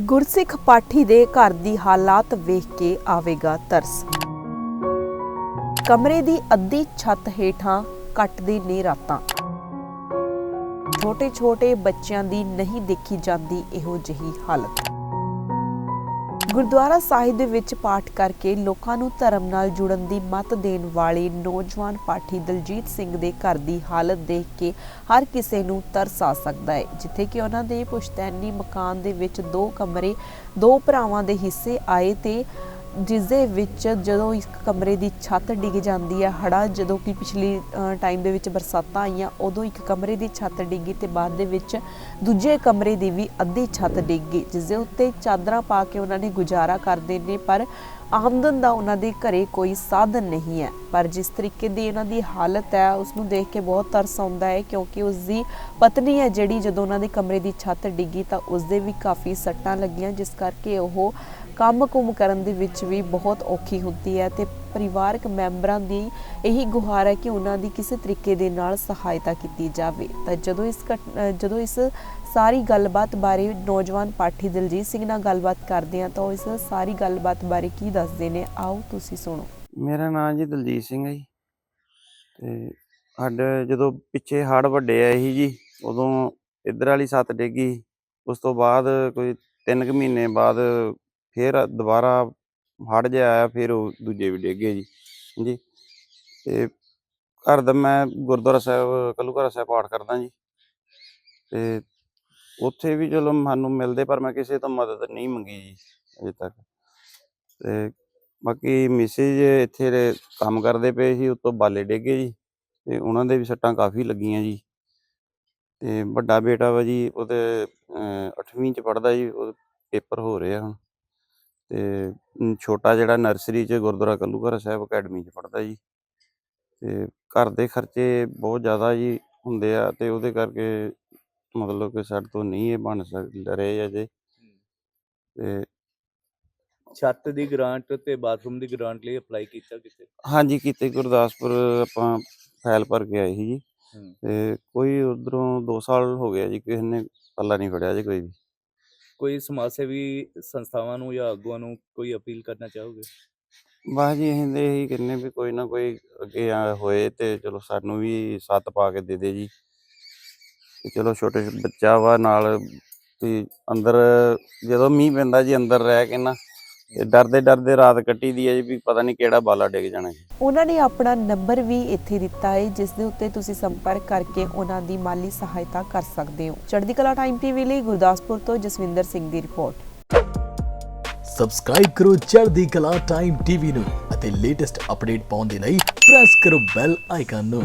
ਗੁਰਸਿੱਖ ਪਾਠੀ ਦੇ ਘਰ ਦੀ ਹਾਲਾਤ ਵੇਖ ਕੇ ਆਵੇਗਾ ਤਰਸ। ਕਮਰੇ ਦੀ ਅੱਧੀ ਛੱਤ ਹੇਠਾਂ ਕੱਟਦੇ ਨੇ ਰਾਤਾਂ। ਛੋਟੇ-ਛੋਟੇ ਬੱਚਿਆਂ ਦੀ ਨਹੀਂ ਦੇਖੀ ਜਾਂਦੀ ਇਹੋ ਜਿਹੀ ਹਾਲਤ। ਗੁਰਦੁਆਰਾ ਸਾਹਿਬ ਦੇ ਵਿੱਚ ਪਾਠ ਕਰਕੇ ਲੋਕਾਂ ਨੂੰ ਧਰਮ ਨਾਲ ਜੁੜਨ ਦੀ ਮੱਤ ਦੇਣ ਵਾਲੇ ਨੌਜਵਾਨ ਪਾਠੀ ਦਲਜੀਤ ਸਿੰਘ ਦੇ ਘਰ ਦੀ ਹਾਲਤ ਦੇਖ ਕੇ ਹਰ ਕਿਸੇ ਨੂੰ ਤਰਸ ਆ ਸਕਦਾ ਹੈ, ਜਿੱਥੇ ਕਿ ਉਹਨਾਂ ਦੇ ਪੁਸ਼ਤੈਨੀ ਮਕਾਨ ਦੇ ਵਿੱਚ ਦੋ ਕਮਰੇ, ਦੋ ਭਰਾਵਾਂ ਦੇ ਹਿੱਸੇ ਆਏ ਤੇ ਜਿਸ ਦੇ ਵਿੱਚ ਜਦੋਂ ਇਸ ਕਮਰੇ ਦੀ ਛੱਤ ਡਿੱਗ ਜਾਂਦੀ ਹੈ ਹੜਾ ਜਦੋਂ ਕਿ ਪਿਛਲੀ ਟਾਈਮ ਦੇ ਵਿੱਚ ਬਰਸਾਤਾਂ ਆਈਆਂ, ਉਦੋਂ ਇੱਕ ਕਮਰੇ ਦੀ ਛੱਤ ਡਿੱਗੀ ਤੇ ਬਾਅਦ ਦੇ ਵਿੱਚ ਦੂਜੇ ਕਮਰੇ ਦੀ ਵੀ ਅੱਧੀ ਛੱਤ ਡਿੱਗ ਗਈ ਜਿਸ ਦੇ ਉੱਤੇ ਚਾਦਰਾਂ ਪਾ ਕੇ ਉਹਨਾਂ ਨੇ ਗੁਜ਼ਾਰਾ ਕਰਦੇ ਨੇ, ਪਰ ਆਮਦਨ ਦਾ ਉਹਨਾਂ ਦੇ ਘਰੇ ਕੋਈ ਸਾਧਨ ਨਹੀਂ ਹੈ। ਪਰ ਜਿਸ ਤਰੀਕੇ ਦੀ ਇਹਨਾਂ ਦੀ ਹਾਲਤ ਹੈ ਉਸ ਨੂੰ ਦੇਖ ਕੇ ਬਹੁਤ ਤਰਸ ਆਉਂਦਾ ਹੈ ਕਿਉਂਕਿ ਉਸ ਦੀ ਪਤਨੀ ਹੈ ਜਿਹੜੀ ਜਦੋਂ ਉਹਨਾਂ ਦੇ ਕਮਰੇ ਦੀ ਛੱਤ ਡਿੱਗੀ ਤਾਂ ਉਸ ਦੇ ਵੀ ਕਾਫੀ ਸੱਟਾਂ ਲੱਗੀਆਂ, ਜਿਸ ਕਰਕੇ ਉਹ ਕੰਮ ਕੁਮ ਕਰਨ ਦੇ ਵਿੱਚ ਵੀ ਬਹੁਤ ਔਖੀ ਹੁੰਦੀ ਹੈ ਤੇ ਪਰਿਵਾਰਕ ਮੈਂਬਰਾਂ ਦੀ ਇਹੀ ਗੁਹਾਰ ਹੈ ਕਿ ਉਹਨਾਂ ਦੀ ਕਿਸੇ ਤਰੀਕੇ ਦੇ ਨਾਲ ਸਹਾਇਤਾ ਕੀਤੀ ਜਾਵੇ। ਤਾਂ ਜਦੋਂ ਇਸ ਜਦੋਂ ਇਸ ਸਾਰੀ ਗੱਲਬਾਤ ਬਾਰੇ ਨੌਜਵਾਨ ਪਾਠੀ ਦਲਜੀਤ ਸਿੰਘ ਨਾਲ ਗੱਲਬਾਤ ਕਰਦੇ ਹਾਂ, ਤਾਂ ਉਹ ਇਸ ਸਾਰੀ ਗੱਲਬਾਤ ਬਾਰੇ ਕੀ ਦੱਸਦੇ ਨੇ? ਆਓ ਤੁਸੀਂ ਸੁਣੋ। ਮੇਰਾ ਨਾਮ ਜੀ ਦਲਜੀਤ ਸਿੰਘ ਹੈ ਜੀ। ਤੇ ਸਾਡੇ ਜਦੋਂ ਪਿੱਛੇ ਹੜ੍ਹ ਵੱਡੇ ਆਏ ਸੀ ਜੀ, ਉਦੋਂ ਇਧਰ ਵਾਲੀ ਸੱਤ ਡਿੱਗੀ ਉਸ ਤੋਂ ਬਾਅਦ ਕੋਈ 3 ਕੁ ਮਹੀਨੇ ਬਾਅਦ ਫੇਰ ਦੁਬਾਰਾ ਹੜ ਜਿਹਾ ਆਇਆ, ਫਿਰ ਉਹ ਦੂਜੇ ਵੀ ਡਿੱਗੇ ਜੀ ਜੀ ਤੇ ਘਰ ਦਾ ਮੈਂ ਗੁਰਦੁਆਰਾ ਸਾਹਿਬ, ਕਲੂਘਾਰਾ ਸਾਹਿਬ ਪਾਠ ਕਰਦਾ ਜੀ। ਤੇ ਉੱਥੇ ਵੀ ਚਲੋ ਸਾਨੂੰ ਮਿਲਦੇ, ਪਰ ਮੈਂ ਕਿਸੇ ਤੋਂ ਮਦਦ ਨਹੀਂ ਮੰਗੀ ਜੀ, ਅਜੇ ਤੱਕ। ਤੇ ਬਾਕੀ ਮਿਸਿਸ ਇੱਥੇ ਦੇ ਕੰਮ ਕਰਦੇ ਪਏ ਸੀ, ਉੱਤੋਂ ਬਾਲੇ ਡਿੱਗੇ ਜੀ, ਤੇ ਉਹਨਾਂ ਦੇ ਵੀ ਸੱਟਾਂ ਕਾਫੀ ਲੱਗੀਆਂ ਜੀ। ਤੇ ਵੱਡਾ ਬੇਟਾ ਵਾ ਜੀ, ਉਹਦੇ 8ਵੀਂ ਚ ਪੜਦਾ ਜੀ, ਉਹ ਪੇਪਰ ਹੋ ਰਿਹਾ ਹੁਣ। ਤੇ ਛੋਟਾ ਜਿਹੜਾ ਨਰਸਰੀ ਚ ਗੁਰਦੁਆਰਾ ਕੱਲੂਘਰ ਸਾਹਿਬ ਅਕੈਡਮੀ ਚ ਪੜਦਾ ਜੀ। ਤੇ ਘਰ ਦੇ ਖਰਚੇ ਬਹੁਤ ਜ਼ਿਆਦਾ ਜੀ ਹੁੰਦੇ ਆ ਤੇ ਉਹਦੇ ਕਰਕੇ ਮਤਲਬ ਕਿ ਸਾਡੇ ਤੋਂ ਨਹੀਂ ਇਹ ਬਣ ਸਕ ਰਹੇ ਅਜੇ ਤੇ ਛੱਤ ਦੀ ਗ੍ਰਾਂਟ ਤੇ ਬਾਥਰੂਮ ਦੀ ਗ੍ਰਾਂਟ ਲਈ ਅਪਲਾਈ ਕੀਤਾ ਕਿਤੇ ਹਾਂਜੀ ਕੀਤੇ ਗੁਰਦਾਸਪੁਰ ਆਪਾਂ ਫਾਈਲ ਭਰ ਕੇ ਆਏ ਸੀ ਜੀ। ਤੇ ਕੋਈ ਉਧਰੋਂ 2 ਸਾਲ ਹੋ ਗਿਆ ਜੀ ਕਿਸੇ ਨੇ ਪੱਲਾ ਨਹੀਂ ਫੜਿਆ ਜੀ ਕੋਈ ਵੀ। ਕੋਈ ਸਮਾਜ ਸੇਵੀ ਸੰਸਥਾਵਾਂ ਨੂੰ ਜਾਂ ਆਗੂਆਂ ਨੂੰ ਕੋਈ ਅਪੀਲ ਕਰਨਾ ਚਾਹੋਗੇ? ਬਸ ਜੀ ਅਸੀਂ ਤੇ ਇਹੀ ਕਹਿੰਦੇ ਵੀ ਕੋਈ ਨਾ ਕੋਈ ਅੱਗੇ ਆ ਹੋਏ ਤੇ ਚਲੋ ਸਾਨੂੰ ਵੀ ਸੱਤ ਪਾ ਕੇ ਦੇ ਦੇ ਜੀ। ਤੇ ਚਲੋ ਛੋਟੇ ਬੱਚਾ ਵਾ ਨਾਲ ਤੇ ਅੰਦਰ ਜਦੋਂ ਮੀਂਹ ਪੈਂਦਾ ਜੀ ਅੰਦਰ ਰਹਿ ਕੇ ਨਾ ਤੇ ਡਰਦੇ ਡਰਦੇ ਰਾਤ ਕੱਟੀ ਦੀ ਹੈ ਜੀ ਵੀ ਪਤਾ ਨਹੀਂ ਕਿਹੜਾ ਬਾਲਾ ਡਿੱਗ ਜਾਣਾ ਜੀ। ਉਹਨਾਂ ਨੇ ਆਪਣਾ ਨੰਬਰ ਵੀ ਇੱਥੇ ਦਿੱਤਾ ਹੈ ਜਿਸ ਦੇ ਉੱਤੇ ਤੁਸੀਂ ਸੰਪਰਕ ਕਰਕੇ ਉਹਨਾਂ ਦੀ ਮਾਲੀ ਸਹਾਇਤਾ ਕਰ ਸਕਦੇ ਹੋ। ਚੜ੍ਹਦੀ ਕਲਾ ਟਾਈਮ ਟੀਵੀ ਲਈ ਗੁਰਦਾਸਪੁਰ ਤੋਂ ਜਸਵਿੰਦਰ ਸਿੰਘ ਦੀ ਰਿਪੋਰਟ। ਸਬਸਕ੍ਰਾਈਬ ਕਰੋ ਚੜ੍ਹਦੀ ਕਲਾ ਟਾਈਮ ਟੀਵੀ ਨੂੰ ਅਤੇ ਲੇਟੈਸਟ ਅਪਡੇਟ ਪਾਉਣ ਦੇ ਲਈ ਪ੍ਰੈਸ ਕਰੋ ਬੈਲ ਆਈਕਨ ਨੂੰ।